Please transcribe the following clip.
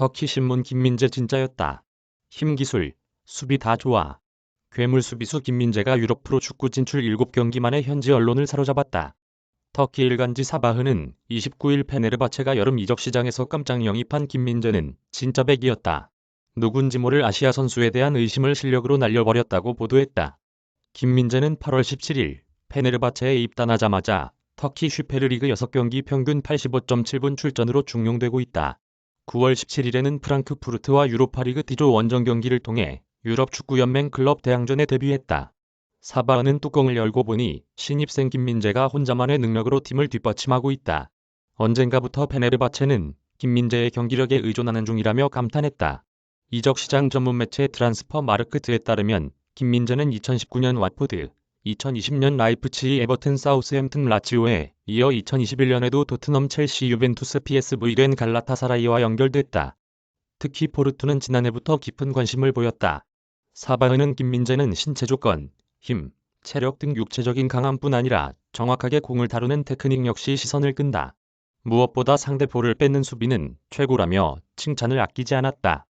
터키 신문 김민재 진짜였다. 힘 기술, 수비 다 좋아. 괴물 수비수 김민재가 유럽 프로 축구 진출 7경기 만에 현지 언론을 사로잡았다. 터키 일간지 사바흐는 29일 페네르바체가 여름 이적 시장에서 깜짝 영입한 김민재는 진짜 백이었다. 누군지 모를 아시아 선수에 대한 의심을 실력으로 날려버렸다고 보도했다. 김민재는 8월 17일 페네르바체에 입단하자마자 터키 슈페르리그 6경기 평균 85.7분 출전으로 중용되고 있다. 9월 17일에는 프랑크푸르트와 유로파리그 D조 원정 경기를 통해 유럽 축구연맹 클럽 대항전에 데뷔했다. 사바흐는 뚜껑을 열고 보니 신입생 김민재가 혼자만의 능력으로 팀을 뒷받침하고 있다. 언젠가부터 페네르바체는 김민재의 경기력에 의존하는 중이라며 감탄했다. 이적 시장 전문 매체 트란스퍼 마르크트에 따르면 김민재는 2019년 왓포드, 2020년 라이프치히 에버튼 사우스햄튼 라치오에 이어 2021년에도 토트넘 첼시 유벤투스 PSV 렌 갈라타사라이와 연결됐다. 특히 포르투는 지난해부터 깊은 관심을 보였다. 사바흐는 김민재는 신체 조건, 힘, 체력 등 육체적인 강함뿐 아니라 정확하게 공을 다루는 테크닉 역시 시선을 끈다. 무엇보다 상대 볼을 뺏는 수비는 최고라며 칭찬을 아끼지 않았다.